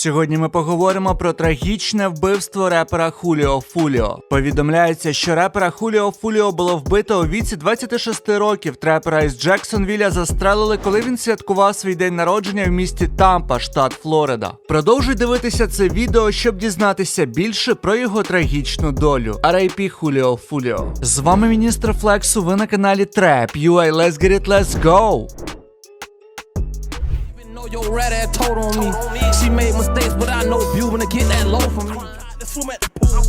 Сьогодні ми поговоримо про трагічне вбивство репера Хуліо Фуліо. Повідомляється, що репера Хуліо Фуліо було вбито у віці 26 років. Трепера із Джексонвіля застрелили, коли він святкував свій день народження в місті Тампа, штат Флорида. Продовжуй дивитися це відео, щоб дізнатися більше про його трагічну долю. R.I.P. Хуліо Фуліо. З вами міністр Флексу. Ви на каналі Trap. UA, let's get it, let's go! Your rat ass told on me. She made mistakes, but I know you when to get that low from me. The swim at the pool.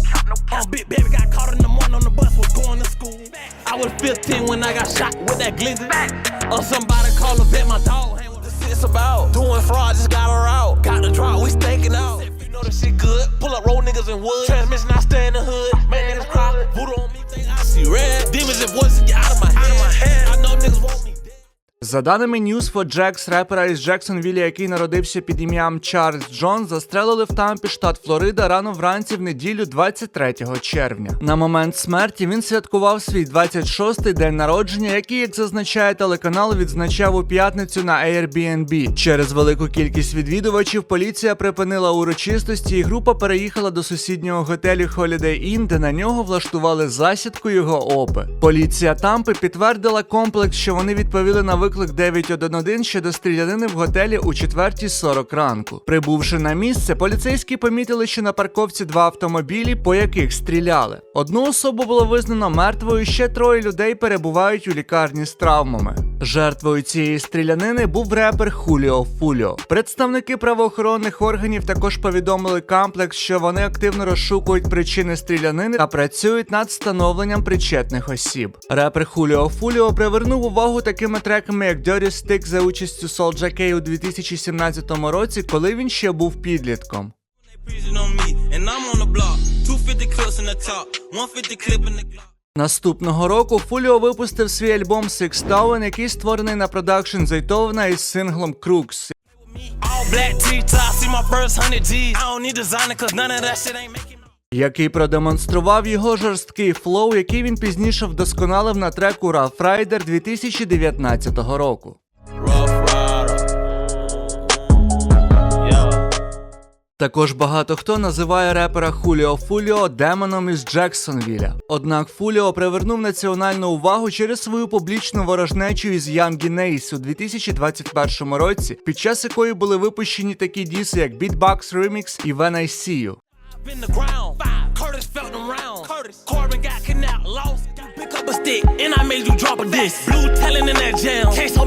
Um, big baby got caught in the morning on the bus, was going to school. I was 15 when I got shot with that glizzy. Or somebody call a vet, my dog. Hey, what this is about? Doing fraud, just got her out. Got За даними News4Jax, репера із Джексонвілля, який народився під ім'ям Чарльз Джон, застрелили в Тампі, штат Флорида, рано вранці в неділю 23 червня. На момент смерті він святкував свій 26-й день народження, який, як зазначає телеканал, відзначав у п'ятницю на Airbnb. Через велику кількість відвідувачів поліція припинила урочистості, і група переїхала до сусіднього готелю Holiday Inn, де на нього влаштували засідку його опи. Поліція Тампи підтвердила комплекс, що вони відповіли на виклик 911 щодо стрілянини в готелі у 4.40 ранку. Прибувши на місце, поліцейські помітили, що на парковці два автомобілі, по яких стріляли. Одну особу було визнано мертвою, ще троє людей перебувають у лікарні з травмами. Жертвою цієї стрілянини був репер Хуліо Фуліо. Представники правоохоронних органів також повідомили комплекс, що вони активно розшукують причини стрілянини та працюють над встановленням причетних осіб. Репер Хуліо Фуліо привернув увагу такими треками, як Dirty Stick за участю Soulja K у 2017 році, коли він ще був підлітком. And I'm on the block. 250 clips in the top, 150 clip in the Glock. Наступного року Фуліо випустив свій альбом Six Town, який створений на продакшн Зайтовна із синглом Crooks. All black T-top, see my first 100 G's. I don't need designer, cause none of that shit ain't making me. який продемонстрував його жорсткий флоу, який він пізніше вдосконалив на треку Rough Rider 2019 року. Також багато хто називає репера Хуліо Фуліо демоном із Джексонвіля. Однак Фуліо привернув національну увагу через свою публічну ворожнечу із Янгі Нейс у 2021 році, під час якої були випущені такі діси, як Beatbox Remix і When I See You. Pick up a stick, and I made you drop a disc. Blue telling in that jam. Benefits.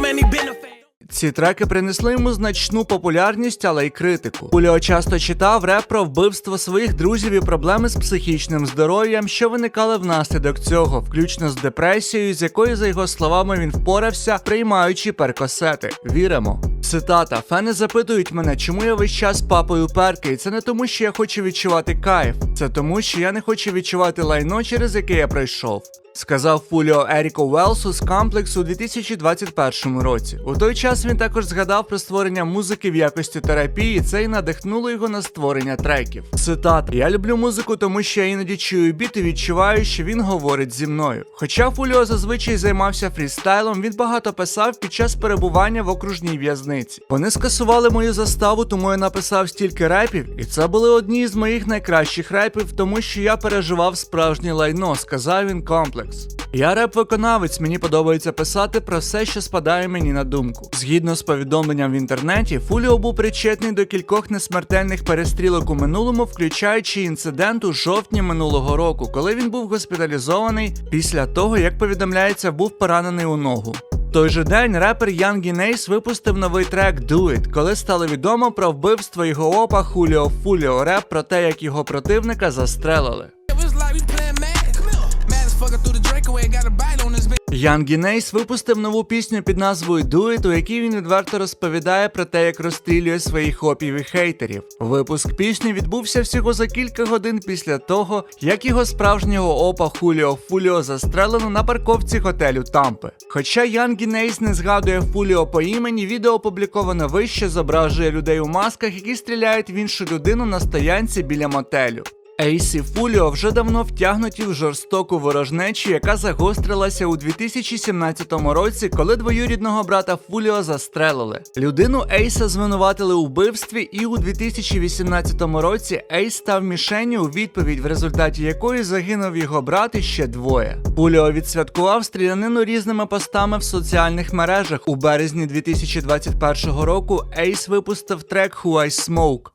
Ці треки принесли йому значну популярність, але й критику. Хуліо часто читав реп про вбивство своїх друзів і проблеми з психічним здоров'ям, що виникали внаслідок цього, включно з депресією, з якою, за його словами, він впорався, приймаючи перкосети. Віримо. Цитата: Фени запитують мене, чому я весь час папою перки, і це не тому, що я хочу відчувати кайф, це тому, що я не хочу відчувати лайно, через яке я пройшов. Сказав Фуліо Еріко Велсу з комплексу у 2021 році. У той час він також згадав про створення музики в якості терапії, це й надихнуло його на створення треків. Цитат: Я люблю музику, тому що я іноді чую біт і відчуваю, що він говорить зі мною. Хоча Фуліо зазвичай займався фрістайлом, він багато писав під час перебування в окружній в'язниці. Вони скасували мою заставу, тому я написав стільки репів, і це були одні з моїх найкращих репів, тому що я переживав справжнє лайно, сказав він комплекс. Я реп-виконавець, мені подобається писати про все, що спадає мені на думку. Згідно з повідомленням в інтернеті, Фуліо був причетний до кількох несмертельних перестрілок у минулому, включаючи інцидент у жовтні минулого року, коли він був госпіталізований після того, як повідомляється, був поранений у ногу. Той же день репер Янгі Нейс випустив новий трек Do It, коли стало відомо про вбивство його опа Хуліо Фуліо реп про те, як його противника застрелили. Янгі Нейс випустив нову пісню під назвою It, у якій він відверто розповідає про те, як розстрілює своїх хопів і хейтерів. Випуск пісні відбувся всього за кілька годин після того, як його справжнього опа Хуліо Фуліо застрелено на парковці готелю Тампи. Хоча Янгі Нейс не згадує Фуліо по імені, відео опубліковане вище зображує людей у масках, які стріляють в іншу людину на стоянці біля мотелю. Ейс і Фуліо вже давно втягнуті в жорстоку ворожнечу, яка загострилася у 2017 році, коли двоюрідного брата Фуліо застрелили. Людину Ейса звинуватили у вбивстві, і у 2018 році Ейс став мішенню у відповідь, в результаті якої загинув його брат і ще двоє. Фуліо відсвяткував стрілянину різними постами в соціальних мережах. У березні 2021 року Ейс випустив трек Who I Smoke.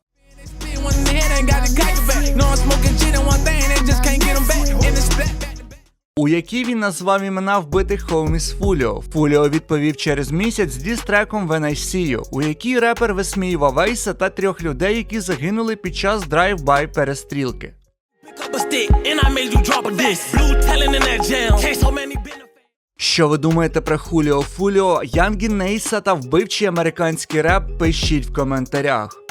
У якій він назвав імена вбитих Хоуміс Фуліо. Фуліо відповів через місяць з дістреком When I See You, у якій репер висміював Ейса та трьох людей, які загинули під час драйв-бай перестрілки. Що ви думаєте про Хуліо Фуліо, Янгі Нейса та вбивчий американський реп? Пишіть в коментарях.